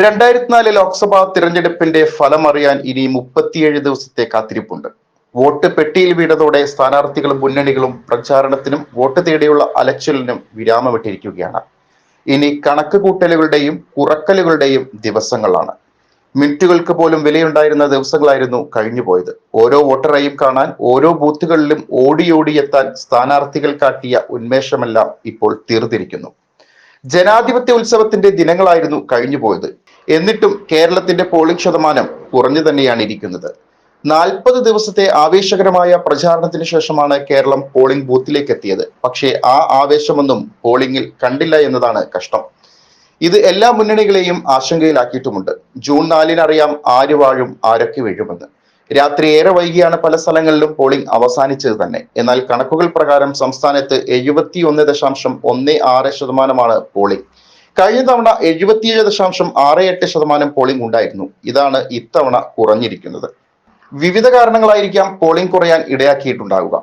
രണ്ടായിരത്തിനാല് ലോക്സഭാ തിരഞ്ഞെടുപ്പിന്റെ ഫലം അറിയാൻ ഇനി മുപ്പത്തിയേഴ് ദിവസത്തെ കാത്തിരിപ്പുണ്ട്. വോട്ട് പെട്ടിയിൽ വീണതോടെ സ്ഥാനാർത്ഥികളും മുന്നണികളും പ്രചാരണത്തിനും വോട്ട് തേടിയുള്ള അലച്ചിലിനും വിരാമമിട്ടിരിക്കുകയാണ്. ഇനി കണക്ക് കൂട്ടലുകളുടെയും കുറക്കലുകളുടെയും ദിവസങ്ങളാണ്. മിനിറ്റുകൾക്ക് പോലും വിലയുണ്ടായിരുന്ന ദിവസങ്ങളായിരുന്നു കഴിഞ്ഞുപോയത്. ഓരോ വോട്ടറെയും കാണാൻ ഓരോ ബൂത്തുകളിലും ഓടിയോടിയെത്താൻ സ്ഥാനാർത്ഥികൾ കാട്ടിയ ഉന്മേഷമെല്ലാം ഇപ്പോൾ തീർന്നിരിക്കുന്നു. ജനാധിപത്യ ഉത്സവത്തിന്റെ ദിനങ്ങളായിരുന്നു കഴിഞ്ഞുപോയത്. എന്നിട്ടും കേരളത്തിന്റെ പോളിംഗ് ശതമാനം കുറഞ്ഞു തന്നെയാണ് ഇരിക്കുന്നത്. നാൽപ്പത് ദിവസത്തെ ആവേശകരമായ പ്രചാരണത്തിന് ശേഷമാണ് കേരളം പോളിംഗ് ബൂത്തിലേക്ക് എത്തിയത്. പക്ഷേ ആ ആവേശമൊന്നും പോളിംഗിൽ കണ്ടില്ല എന്നതാണ് കഷ്ടം. ഇത് എല്ലാ മുന്നണികളെയും ആശങ്കയിലാക്കിയിട്ടുമുണ്ട്. ജൂൺ നാലിന് അറിയാം ആര് വാഴും ആരൊക്കെ വീഴുമെന്ന്. രാത്രി ഏറെ വൈകിയാണ് പല സ്ഥലങ്ങളിലും പോളിംഗ് അവസാനിച്ചത് തന്നെ. എന്നാൽ കണക്കുകൾ പ്രകാരം സംസ്ഥാനത്ത് എഴുപത്തി ഒന്ന് ദശാംശം ഒന്ന് ആറ് ശതമാനമാണ് പോളിംഗ് കഴിഞ്ഞ തവണ എഴുപത്തിയേഴ് ദശാംശം ആറ് എട്ട് ശതമാനം പോളിംഗ് ഉണ്ടായിരുന്നു. ഇതാണ് ഇത്തവണ കുറഞ്ഞിരിക്കുന്നത്. വിവിധ കാരണങ്ങളായിരിക്കാം പോളിംഗ് കുറയാൻ ഇടയാക്കിയിട്ടുണ്ടാവുക.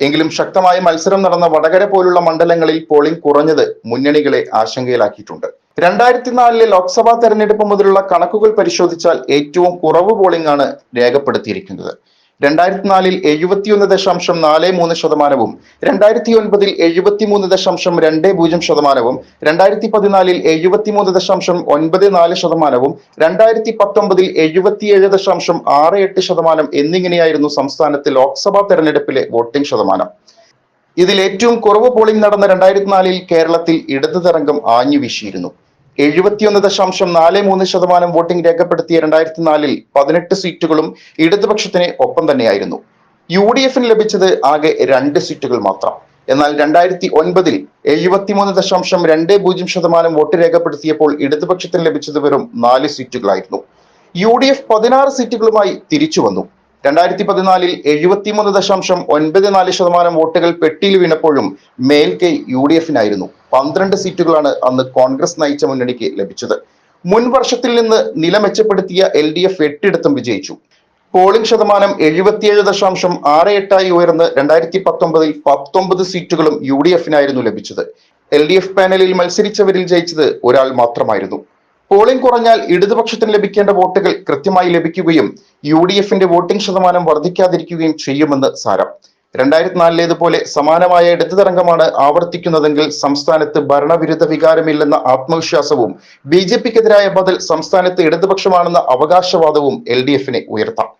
എങ്കിലും ശക്തമായ മത്സരം നടന്ന വടകര പോലുള്ള മണ്ഡലങ്ങളിൽ പോളിംഗ് കുറഞ്ഞത് മുന്നണികളെ ആശങ്കയിലാക്കിയിട്ടുണ്ട്. രണ്ടായിരത്തി നാലിലെ ലോക്സഭാ തെരഞ്ഞെടുപ്പ് മുതലുള്ള കണക്കുകൾ പരിശോധിച്ചാൽ ഏറ്റവും കുറവ് പോളിംഗ് ആണ് രേഖപ്പെടുത്തിയിരിക്കുന്നത്. രണ്ടായിരത്തി നാലിൽ എഴുപത്തിയൊന്ന് ദശാംശം നാല് മൂന്ന് ശതമാനവും രണ്ടായിരത്തി ഒൻപതിൽ എഴുപത്തിമൂന്ന് ദശാംശം രണ്ട് പൂജ്യം ശതമാനവും രണ്ടായിരത്തി പതിനാലിൽ എഴുപത്തിമൂന്ന് ദശാംശം ഒൻപത് നാല് ശതമാനവും രണ്ടായിരത്തി പത്തൊമ്പതിൽ എഴുപത്തിയേഴ് ദശാംശം ആറ് എട്ട് ശതമാനം എന്നിങ്ങനെയായിരുന്നു സംസ്ഥാനത്തെ ലോക്സഭാ തെരഞ്ഞെടുപ്പിലെ വോട്ടിംഗ് ശതമാനം. ഇതിൽ ഏറ്റവും കുറവ് പോളിംഗ് നടന്ന രണ്ടായിരത്തി നാലിൽ കേരളത്തിൽ ഇടതു തരംഗം ആഞ്ഞു വീശിയിരുന്നു എഴുപത്തിയൊന്ന് ദശാംശം നാല് മൂന്ന് ശതമാനം വോട്ടിംഗ് രേഖപ്പെടുത്തിയ രണ്ടായിരത്തി നാലിൽ പതിനെട്ട് സീറ്റുകളും ഇടതുപക്ഷത്തിന് ഒപ്പം തന്നെയായിരുന്നു. യു ഡി എഫിന് ലഭിച്ചത് ആകെ രണ്ട് സീറ്റുകൾ മാത്രം. എന്നാൽ രണ്ടായിരത്തി ഒൻപതിൽ എഴുപത്തിമൂന്ന് ദശാംശം രണ്ട് പൂജ്യം ശതമാനം വോട്ട് രേഖപ്പെടുത്തിയപ്പോൾ ഇടതുപക്ഷത്തിന് ലഭിച്ചത് വെറും നാല് സീറ്റുകളായിരുന്നു. യു ഡി എഫ് പതിനാറ് സീറ്റുകളുമായി തിരിച്ചു വന്നു. രണ്ടായിരത്തി പതിനാലിൽ എഴുപത്തിമൂന്ന് ദശാംശം ഒൻപത് നാല് ശതമാനം വോട്ടുകൾ പെട്ടിയിൽ വീണപ്പോഴും മേൽക്കൈ യു ഡി എഫിനായിരുന്നു. പന്ത്രണ്ട് സീറ്റുകളാണ് അന്ന് കോൺഗ്രസ് നയിച്ച മുന്നണിക്ക് ലഭിച്ചത്. മുൻ വർഷത്തിൽ നിന്ന് നില മെച്ചപ്പെടുത്തിയ എൽ ഡി എഫ് എട്ടിടത്തും വിജയിച്ചു. പോളിംഗ് ശതമാനം എഴുപത്തിയേഴ് ദശാംശം ആറ് എട്ടായി ഉയർന്ന് രണ്ടായിരത്തി പത്തൊമ്പതിൽ പത്തൊമ്പത് സീറ്റുകളും യു ഡി എഫിനായിരുന്നു ലഭിച്ചത്. എൽ ഡി എഫ് പാനലിൽ മത്സരിച്ചവരിൽ ജയിച്ചത് ഒരാൾ മാത്രമായിരുന്നു. പോളിംഗ് കുറഞ്ഞാൽ ഇടതുപക്ഷത്തിന് ലഭിക്കേണ്ട വോട്ടുകൾ കൃത്യമായി ലഭിക്കുകയും യു ഡി എഫിന്റെ വോട്ടിംഗ് ശതമാനം വർദ്ധിക്കാതിരിക്കുകയും ചെയ്യുമെന്ന് സാരം. രണ്ടായിരത്തി നാലിലേതുപോലെ സമാനമായ ഇടതു തരംഗമാണ് ആവർത്തിക്കുന്നതെങ്കിൽ സംസ്ഥാനത്ത് ഭരണവിരുദ്ധ വികാരമില്ലെന്ന ആത്മവിശ്വാസവും ബി ജെ പിക്കെതിരായ ബദൽ സംസ്ഥാനത്ത് ഇടതുപക്ഷമാണെന്ന അവകാശവാദവും എൽ ഡി എഫിനെ ഉയർത്താം.